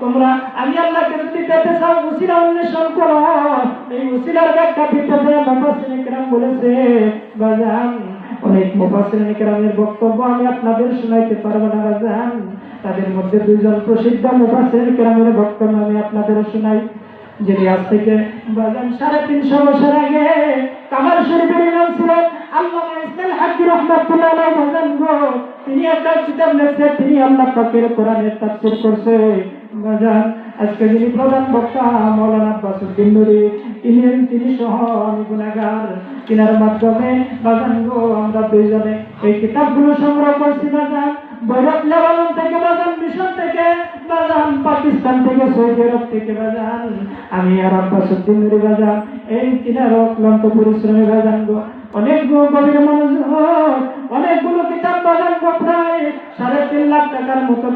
তোমরা, আমি আল্লাহকে দিতে চাও, উসিলা অন্বেষণ করো। এই উসিলার ব্যাখ্যা দিতে চাই বলেছে, বাজান, অনেক মুফাসিনিকরামের বক্তব্য আমি আপনাদের শোনাইতে পারব না, বাজান। তাদের মধ্যে দুইজন প্রসিদ্ধ মুফাসিনিকরামের বক্তব্য আমি আপনাদের শোনাই। যিনি আজ থেকে, বাজান, সাড়ে তিনশো বছর আগে কামাল শরীফের নাম ছিল আল্লাহ তিনি একটা কিতাব লিখছে তিনি আল্লাহ কাকের কোরআনের তাফসীর করছে। বাজান আজকে যিনি প্রধান বক্তা, মৌলানা আব্বাসুদ্দিন নুরি তিনি তিনি সহ আমি গুণাগার। তিনার মাধ্যমে বাজান গো, আমরা দুইজনে এই কিতাবগুলো সংগ্রহ করছি বাজান বৈরব লেবানন থেকে বাজান মিশন থেকে বাজান পাকিস্তান থেকে, সৌদি আরব থেকে বাজান আমি আর আব্বাসুদ্দিন নুরি বাজান এই তিনার অক্লান্ত পরিশ্রমে বাজান গো, অনেক গভীর মানুষ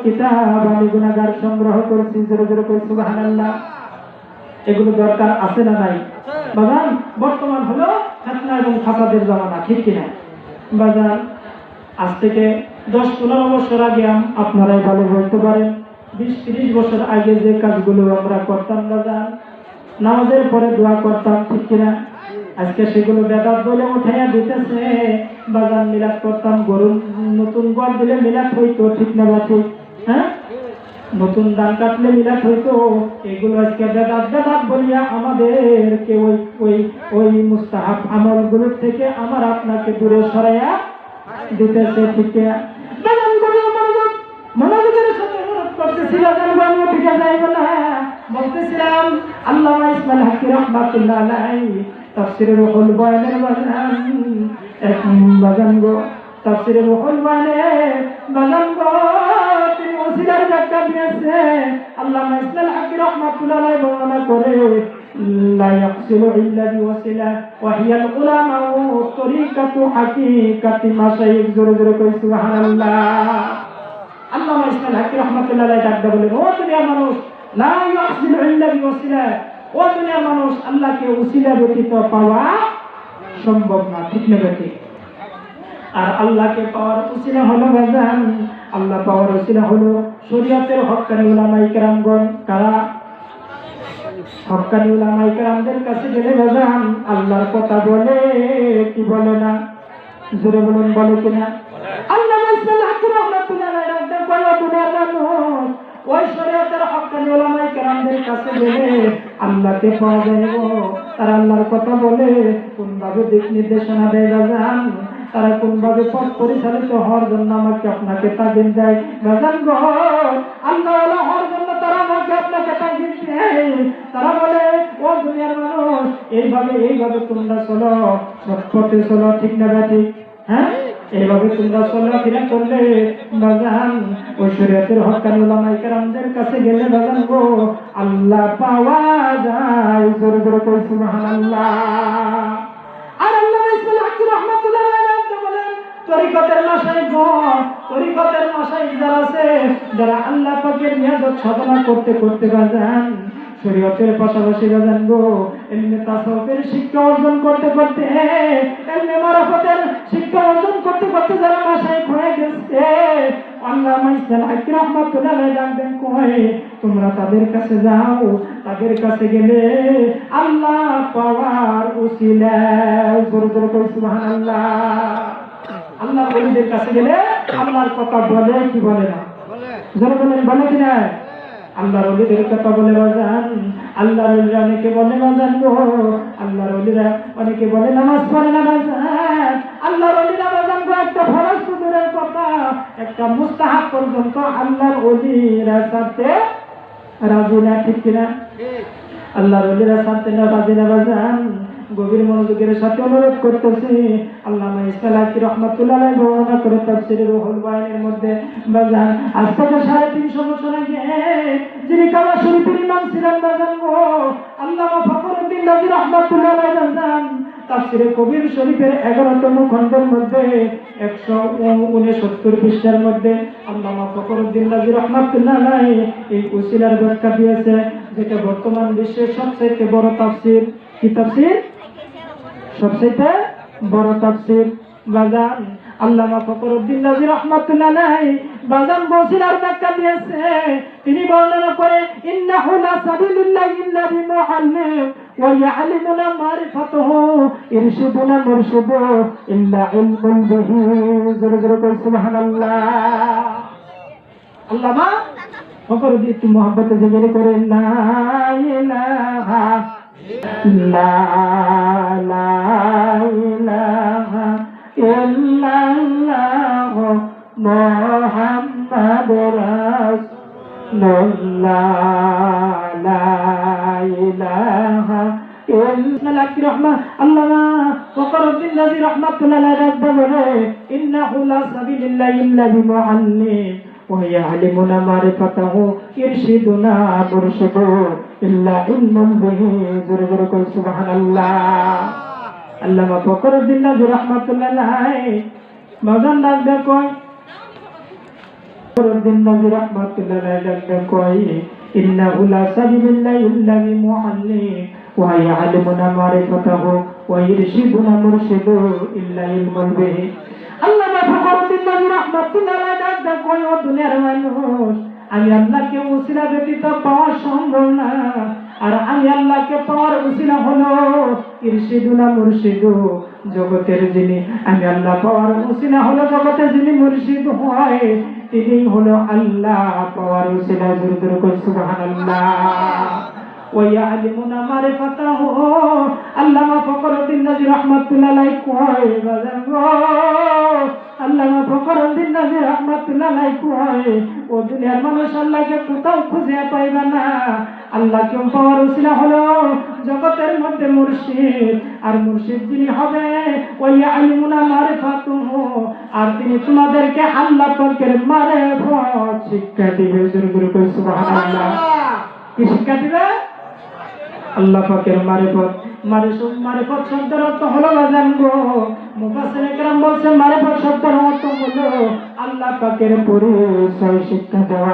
কিতাব, আমি গুণাগার সংগ্রহ করেছি, জোরে জোরে করে সুবহানাল্লাহ। এগুলো দরকার আছে না নাই? বাজান, বর্তমান হলো খাতনা এবং ফাসাদের জমানা, ঠিক কিনা? বাজান, আজ থেকে দশ পনেরো বছর আগে আপনারাই ভালো বলতে পারেন, বিশ তিরিশ বছর আগে যে কাজগুলো আমরা করতাম, বাজান, নামাজের পরে দোয়া করতাম, ঠিক কিনা? আজকে সেগুলো বেদাত বলে উঠাইয়া দিতেছে। বাজান মিলাদ করতাম গরু নতুন গড় দিলে মিলাদ হইতো, ঠিক না বা ঠিক? হ্যাঁ? নতুন ধান কাটলে মিলাদ হইতো, এগুলো আজকে বেদাত বেদাত বলিয়া আমাদেরকে ওই ওই ওই মুস্তাহাব আমলগুলোর থেকে আমার আপনাকে দূরে সরাইয়া দিতেছে, ঠিক মনোযোগের সাথে অনুরোধ বলতেছিলাম, আল্লাহ গো তাফসিরের রুহুল বয়ানে বাজান গো। তিনি ওসিলার ব্যাখ্যা দিয়েছে আল্লাহ ইসমাইল হাকি রহমাতুল্লাহ আলাইহি বর্ণনা করে لا يقصر إلا بوسيلة وهي العلماء طريقة حقيقة مشايخ زور زور كوي سبحان الله আল্লাহ ইসমাইল হাকি রহমতুল্লাহ ডাকতে বলেন ও দুনিয়ার মানুষ লা ইয়াহসিল ইল্লা বিওসিলা ও দুনিয়ার মানুষ আল্লাহকে উসিলা ব্যতীত পাওয়া সম্ভব না ঠিক না ঠিক আর আল্লাহকে পাওয়ার উসিলা হলো বাজান আল্লাহ পাওয়ার উসিলা হলো শরীয়তের হক্কানি উলামাই কেরামগণ। কারা? হক্কানি উলামাই কেরামদের কাছে গেলে বাজান আল্লাহর কথা বলে কি বলে না? জোরে বলুন, বলে কিনা? আল্লাহ ওই কেরামদের কাছে আল্লাহকে পাওয়া যাইব তারা আল্লাহর কথা বলে কোন ভাবে দিক নির্দেশনা দেয় বাজান তারা কোন ভাবে পথ পরিচালিত হওয়ার জন্য আমাকে আপনাকে তাগিদ দেয়। বাজান গো আল্লাহ হওয়ার জন্য তারা আমাকে আপনাকে তাগিদ দেয়। তারা বলে, ও দুনিয়ার মানুষ, এইভাবে এইভাবে তোমরা চলো। পথে চলো, ঠিক না ঠিক হ্যাঁ? এইভাবে তোমরা চলাফেরা করলে? বাজান ওই শরীয়তের হকানি ওলামাই কেরামদের কাছে গেলে বাজান গো, আল্লাহ পাওয়া যায়। জোরে জোরে কই, সুবহানাল্লাহ। তরিকতের মাসাই গো, তরিকতের মাসাই যারা আছে, যারা আল্লাহ পাকের নিয়াজত সাধনা করতে করতে বাজান, শরীয়তের পাশাপাশি বাজান গো, এমনি তাসাউফের শিক্ষা অর্জন করতে করতে, এমনি মারাফতের শিক্ষা অর্জন করতে করতে যারা মাসাই হয়ে গেছে, আল্লাহ মাইসাল আলাইহি ডাকবেন কই তোমরা তাদের কাছে যাও, তাদের কাছে গেলে আল্লাহ পাওয়ার উসিলা জোরে জোরে কই সুবহানাল্লাহ। আল্লাহ ওলিদের কাছে গেলে আল্লাহর কথা বলে কি বলে না? জোরে বলেন বলে কি না? আল্লাহর ওলিদের কথা বলে বাজান আল্লাহর ওলিরা অনেকে বলে বাজান গো আল্লাহর ওলিরা অনেকে বলে নামাজ পড়ে না বাজান। আল্লাহর ওলিরা বাজান গো একটা ফরজ সুদূরের কথা একটা মুস্তাহাব পর্যন্ত আল্লাহর ওলিরা সাথে রাজি না ঠিক কিনা? আল্লাহর ওলিরা সাথে না রাজি না বাজান। গভীর মনোযোগের সাথে অনুরোধ করতেছি। আল্লামা ইসলাকি রহমতুল্লাহ বর্ণনা করে তাফসীরের রুহুল বায়ানের মধ্যে, বাজান, আজ থেকে সাড়ে তিনশো বছর আগে যিনি কাবা শরীফের ইমাম ছিলেন, বাজান গো, আল্লামা ফখরুদ্দিন রাজি রহমতুল্লাহ বাজান, তাফসীরে কবির শরীফের এগারোতম খণ্ডের মধ্যে, একশো উনসত্তর পৃষ্ঠার মধ্যে আল্লামা ফখরুদ্দিন নাজির রহমতুল্লাহ এই উসিলার ব্যাখ্যা দিয়েছে, যেটা বর্তমান বিশ্বের সবচেয়ে বড় তাফসীর। কি তাফসীর? সবচেয়ে বড় তাফসীর বাজান। আল্লামা ফখরুদ্দিন রাজি রহমাতুল্লাহ বাজান বসিলার ব্যাখ্যা দিয়েছে। তিনি বর্ণনা করে, ইন্নাহু লা সাবিলুল্লাহ ইল্লা বিমুআল্লিম ওয়া ইয়ালিমুনা মারিফাতুহু ইরশিদুনা মুরশিদু ইল্লা ইলমুন বিহি। জোরে জোরে কই, সুবহানাল্লাহ। আল্লামা ফকর দিয়ে একটু মহব্বতে জেগে করে লা ইলাহা লা লা ইলাহা ইল্লাল্লাহ মুহাম্মাদুর রাসূলুল্লাহ লা ইলাহা بسم الله الرحمن الله وقر بالذي رحمة الله ربه إنه لا سبيل الله إلا بمعلم ويعلم معرفته يرشدنا مرشده إلا علم به ذربرك سبحان الله اللهم فقر الدين رحمة الله مدن نبدا كوي فقر الدين رحمة الله نبدا كوي إنه لا سبيل الله إلا بمعلم ويعلمنا معرفته ويرشدنا مرشده إلا علم به আল্লামা ফকরুদ্দিন নবী রহমাতুল্লাহ ডাকবে কয়, ও দুনিয়ার মানুষ, আমি আল্লাহকে উসিলা ব্যতীত পাওয়া সম্ভব না। আর আমি আল্লাহকে পাওয়ার উসিলা হলো ইরশিদুনা মুরশিদু। জগতের যিনি, আমি আল্লাহ পাওয়ার উসিলা হলো জগতের যিনি মুর্শিদ হয় তিনি হলো আল্লাহ পাওয়ার উসিলা জোর জোর ওয়ালিমুনা মারে আল্লামা ফখরুদ্দিন নাজির রহমাতুল্লাহ আল্লামা ফখরুদ্দিন নাজির রহমাতুল্লাহ ও দুনিয়ার মানুষ আল্লাহকে কোথাও খুঁজে পাইবে না। আল্লাহকে পাওয়ার উসিলা হলো জগতের মধ্যে মুর্শিদ। আর মুর্শিদ যিনি হবে ওই আলিমুনা মারে ফাতু আর তিনি তোমাদেরকে আল্লাহ পাকের মারে শিক্ষা দিবে। সুবহানাল্লাহ। কি শিক্ষা দিবে? আল্লাহ পাকের মারেফত। মারেফত মারেফত শব্দের অর্থ হলো জানব। গো মুফাসির একরাম বলছেন, মারেফত শব্দের অর্থ হলো আল্লাহ পাকের পরিচয় শিক্ষা দেওয়া।